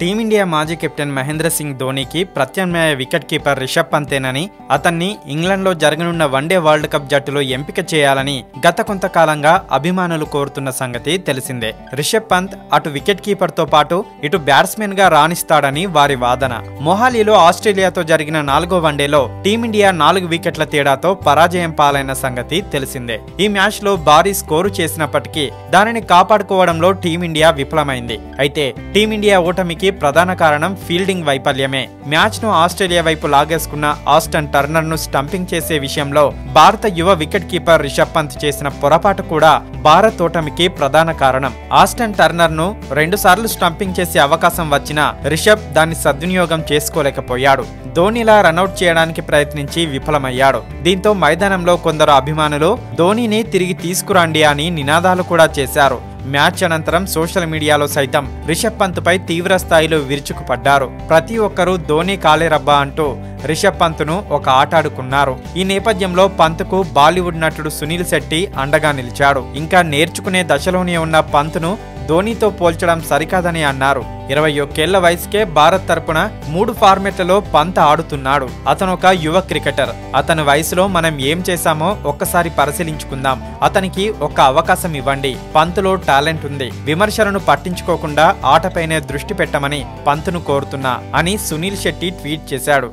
Team India మాజీ captain Mahindra Singh ధోనీకి ప్రత్యామ్నాయ wicket keeper Rishabh పంతేనని అతన్ని ఇంగ్లండ్లో జరగనున్న వన్డే వరల్డ్ కప్ జట్టులో ఎంపిక చేయాలని గత కొంతకాలంగా అభిమానులు కోరుతున్న సంగతి తెలిసిందే. రిషబ్ పంత్ అటు వికెట్ కీపర్తో పాటు ఇటు బ్యాట్స్మెన్గా రాణిస్తాడని వారి వాదన. మొహాలీలో ఆస్ట్రేలియాతో జరిగిన నాలుగో వన్డేలో టీమిండియా నాలుగు వికెట్ల తేడాతో పరాజయం పాలైన సంగతి తెలిసిందే. ఈ మ్యాచ్లో భారీ స్కోరు చేసినప్పటికీ దానిని కాపాడుకోవడంలో టీమిండియా విఫలమైంది. అయితే టీమిండియా ఓటమికి ప్రధాన కారణం ఫీల్డింగ్ వైఫల్యమే. మ్యాచ్ను ఆస్ట్రేలియా వైపు లాగేసుకున్న ఆస్టన్ టర్నర్ను స్టంపింగ్ చేసే విషయంలో భారత యువ వికెట్ కీపర్ రిషబ్ పంత్ చేసిన పొరపాటు కూడా భారత్ ఓటమికి ప్రధాన కారణం. ఆస్టన్ టర్నర్ను రెండు సార్లు స్టంపింగ్ చేసే అవకాశం వచ్చినా రిషబ్ దాన్ని సద్వినియోగం చేసుకోలేకపోయాడు. ధోనిలా రనౌట్ చేయడానికి ప్రయత్నించి విఫలమయ్యాడు. దీంతో మైదానంలో కొందరు అభిమానులు ధోనీని తిరిగి తీసుకురండి అని నినాదాలు కూడా చేశారు. మ్యాచ్ అనంతరం సోషల్ మీడియాలో సైతం రిషబ్ పంత్ పై తీవ్ర స్థాయిలో విరుచుకుపడ్డారు. ప్రతి ఒక్కరూ ధోని కాలేరబ్బా అంటూ రిషబ్ పంత్ను ఒక ఆట ఆడుకున్నారు. ఈ నేపథ్యంలో పంత్కు బాలీవుడ్ నటుడు సునీల్ శెట్టి అండగా నిలిచాడు. ఇంకా నేర్చుకునే దశలోనే ఉన్న పంత్ను ధోనీతో పోల్చడం సరికాదని అన్నారు. ఇరవై ఒక్కేళ్ళ వయసుకే భారత్ తరపున మూడు ఫార్మెట్లలో పంత్ ఆడుతున్నాడు. అతను ఒక యువ క్రికెటర్. అతని వయసులో మనం ఏం చేశామో ఒక్కసారి పరిశీలించుకుందాం. అతనికి ఒక అవకాశం ఇవ్వండి. పంతులో టాలెంట్ ఉంది. విమర్శలను పట్టించుకోకుండా ఆటపైనే దృష్టి పెట్టమని పంతును కోరుతున్నా అని సునీల్ శెట్టి ట్వీట్ చేశాడు.